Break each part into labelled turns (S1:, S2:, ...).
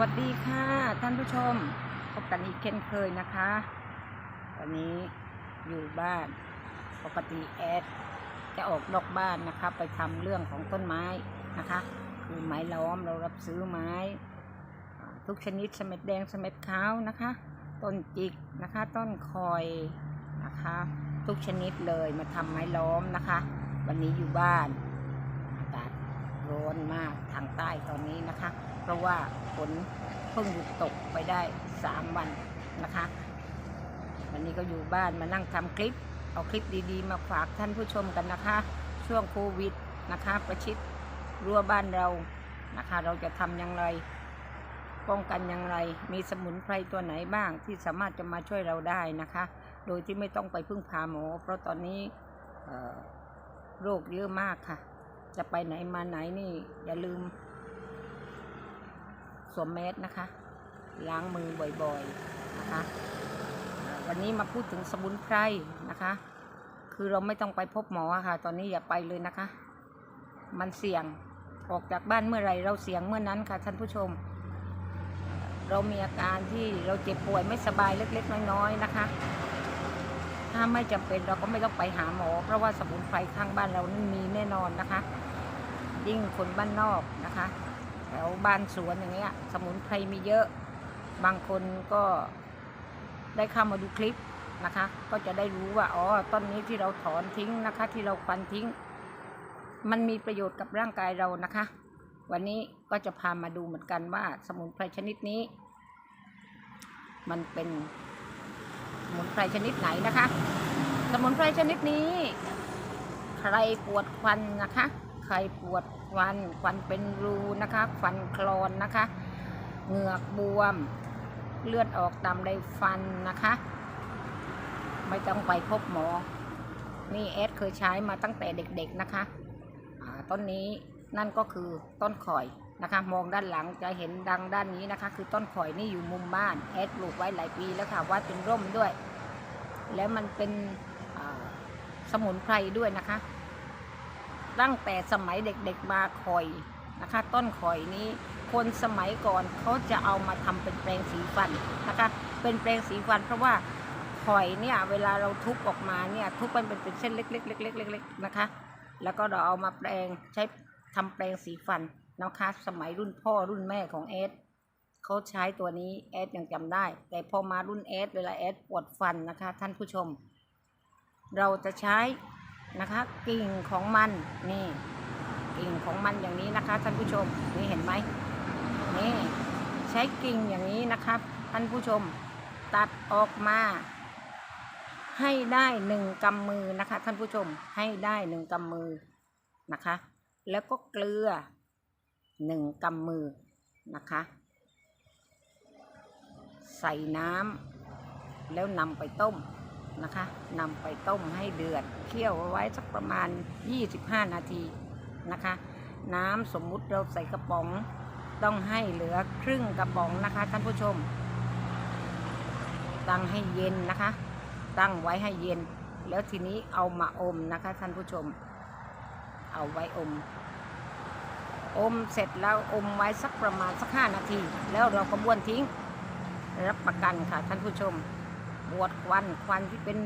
S1: วัสดีค่ะ ท่านผู้ชมพบกันอีกเช่นเคยนะคะ วันนี้อยู่บ้านปกติแอดจะออกนอกบ้านนะคะ ไปทำเรื่องของต้นไม้นะคะ คือไม้ล้อมเรารับซื้อไม้ ทุกชนิดสม็ดแดงสม็ดขาวนะคะ ต้นจิกนะคะ ต้นคอยนะคะ ทุกชนิดเลยมาทำไม้ล้อมนะคะ วันนี้อยู่บ้าน ร้อนมากทางใต้ตอนนี้นะคะ เพราะว่าฝนเพิ่งหยุดตกไปได้สามวันนะคะ วันนี้ก็อยู่บ้านมานั่งทำคลิป เอาคลิปดีๆ มาฝากท่านผู้ชมกันนะคะ ช่วงโควิดนะคะ ประชิดรั้วบ้านเรานะคะ เราจะทำอย่างไร ป้องกันอย่างไร มีสมุนไพรตัวไหนบ้างที่สามารถจะมาช่วยเราได้นะคะ โดยที่ไม่ต้องไปพึ่งพาหมอ เพราะตอนนี้โรคเยอะมากค่ะ จะไปไหนมาไหนนี่ อย่าลืม สวมแมสนะคะ ล้างมือบ่อยๆนะคะ วันนี้มาพูดถึงสมุนไพรนะคะ คือเราไม่ต้องไปพบหมอค่ะ ตอนนี้อย่าไปเลยนะคะ มันเสี่ยงออกจากบ้านเมื่อไรเราเสี่ยงเมื่อนั้นค่ะท่านผู้ชม เรามีอาการที่เราเจ็บป่วยไม่สบายเล็กๆน้อยๆนะคะ ถ้าไม่จำเป็นเราก็ไม่ต้องไปหาหมอ เพราะว่าสมุนไพรข้างบ้านเรานั้นมีแน่นอนนะคะ ยิ่งคนบ้านนอกนะคะแถวบ้านสวนอย่างเงี้ย สมุนไพรมีเยอะ บางคนก็ได้เข้ามาดูคลิปนะคะ ก็จะได้รู้ว่าอ๋อต้นนี้ที่เราถอนทิ้งนะคะ ที่เราควันทิ้ง มันมีประโยชน์กับร่างกายเรานะคะ วันนี้ก็จะพามาดูเหมือนกันว่าสมุนไพรชนิดนี้ มันเป็น มุนไพรชนิดไหนนะคะ สมุนไพรชนิดนี้ ใครปวดควันนะคะ ใครปวดควันควันเป็นรูนะคะควันคลอนนะคะเหงือกบวม เลือดออกตามไรฟันนะคะ ไม่ต้องไปพบหมอ นี่แอดเคยใช้มาตั้งแต่เด็กๆนะคะ ต้นนี้นั่นก็คือต้นข่อย นะคะ มองด้านหลังจะเห็นดังด้านนี้นะคะ คือต้นข่อยนี่อยู่มุมบ้านแอดปลูกไว้หลายปีแล้วค่ะว่าเป็นร่มด้วย แล้วมันเป็นสมุนไพรด้วยนะคะ ตั้งแต่สมัยเด็กๆมาคอยนะคะ ต้นข่อยนี้คนสมัยก่อนเขาจะเอามาทำเป็นแปรงสีฟันนะคะ เป็นแปรงสีฟัน เพราะว่าข่อยเนี่ยเวลาเราทุบออกมาเนี่ยทุบมันเป็นเป็นเส้นเล็กๆๆๆๆนะคะ แล้วก็เราเอามาแปรงใช้ทำแปรงสีฟัน นะคะสมัยรุ่นพ่อรุ่นแม่ของเอสเขาใช้ตัวนี้เอสยังจำได้ แต่พอมารุ่นเอสเวลาเอสปวดฟันนะคะ ท่านผู้ชม เราจะใช้นะคะกิ่งของมันนี่กิ่งของมันอย่างนี้นะคะ ท่านผู้ชมนี่เห็นไหมนี่ใช้กิ่งอย่างนี้นะครับ ท่านผู้ชมตัดออกมา ให้ได้หนึ่งกำมือนะคะ ท่านผู้ชมให้ได้หนึ่งกำมือนะคะ แล้วก็เกลือ หนึ่งกำมือนะคะ ใส่น้ำแล้วนำไปต้มนะคะนำไปต้มให้เดือดเคี่ยวไว้สักประมาณ 25 นาทีนะคะ น้ำสมมุติเราใส่กระป๋องต้องให้เหลือครึ่งกระป๋องนะคะท่านผู้ชม ตั้งให้เย็นนะคะ ตั้งไว้ให้เย็น แล้วทีนี้เอามาอมนะคะท่านผู้ชม เอาไว้อม อมเสร็จแล้วอมไว้สักประมาณสักห้านาที แล้วเราก็บ้วนทิ้ง รับประกันค่ะท่านผู้ชมปวดควันควันที่เป็น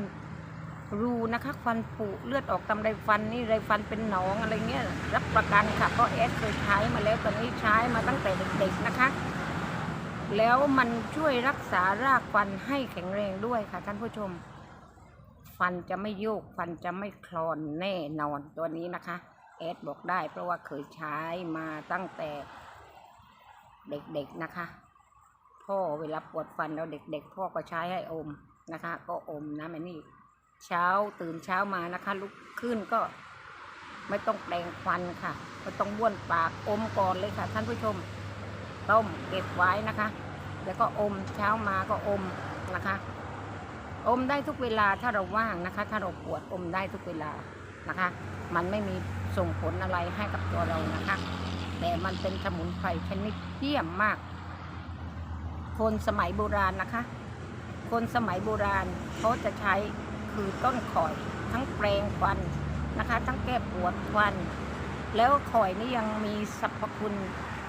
S1: รูนะคะควันผุเลือดออกตามไรฟันนี่ไรฟันเป็นหนองอะไรเงี้ยรับประกันค่ะเพราะเอสเคยใช้มาแล้วตอนนี้ใช้มาตั้งแต่เด็กๆนะคะ แล้วมันช่วยรักษารากฟันให้แข็งแรงด้วยค่ะท่านผู้ชม ฟันจะไม่โยกฟันจะไม่คลอนแน่นอนตัวนี้นะคะ เอสบอกได้ เพราะว่าเคยใช้มาตั้งแต่เด็กๆนะคะ พ่อเวลาปวดฟันเราเด็ก ๆ พ่อก็ใช้ให้อมนะคะ ก็อมนะแม่นี่เช้าตื่นเช้ามานะคะ ลุกขึ้นก็ไม่ต้องแปรงฟันค่ะไม่ต้องบ้วนปากอมก่อนเลยค่ะ ท่านผู้ชมต้มเก็บไว้นะคะ แล้วก็อมเช้ามาก็อมนะคะ อมได้ทุกเวลาถ้าเราว่างนะคะ ถ้าเราปวดอมได้ทุกเวลา นะคะ มันไม่มีส่งผลอะไรให้กับตัวเรานะคะ แต่มันเป็นสมุนไพรชนิดเยี่ยมมาก คนสมัยโบราณนะคะ คนสมัยโบราณเขาจะใช้คือต้นข่อยทั้งแปรงควันนะคะ ทั้งแก้ปวดควัน แล้วข่อยนี่ยังมีสรรพคุณ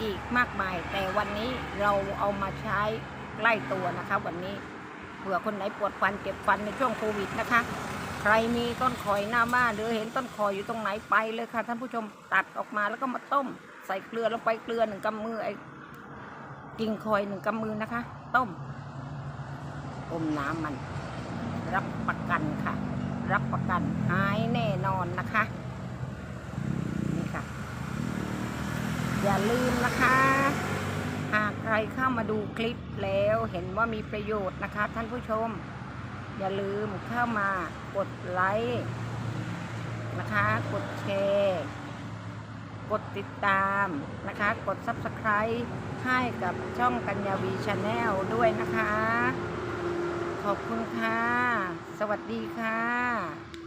S1: อีกมากมาย แต่วันนี้เราเอามาใช้ใกล้ตัวนะคะ วันนี้เผื่อคนไหนปวดฟันเจ็บฟันในช่วงโควิดนะคะ ใครมีต้นข่อยหน้าบ้านหรือเห็นต้นข่อยอยู่ตรงไหนไปเลยค่ะ ท่านผู้ชมตัดออกมาแล้วก็มาต้ม ใส่เกลือลงไปเกลือหนึ่งกำมือไอ้กิ่งข่อยหนึ่งกำมือนะคะ ต้มอมน้ำมัน รับประกันค่ะ รับประกันหายแน่นอนนะคะนี่ค่ะ อย่าลืมนะคะหากใครเข้ามาดูคลิปแล้วเห็นว่ามีประโยชน์นะคะ ท่านผู้ชม อย่าลืมเข้ามากดไลค์นะคะ กดแชร์ กดติดตามนะคะ กด Subscribe ให้กับช่องกัญญาวีชาแนลด้วยนะคะ ขอบคุณค่ะ สวัสดีค่ะ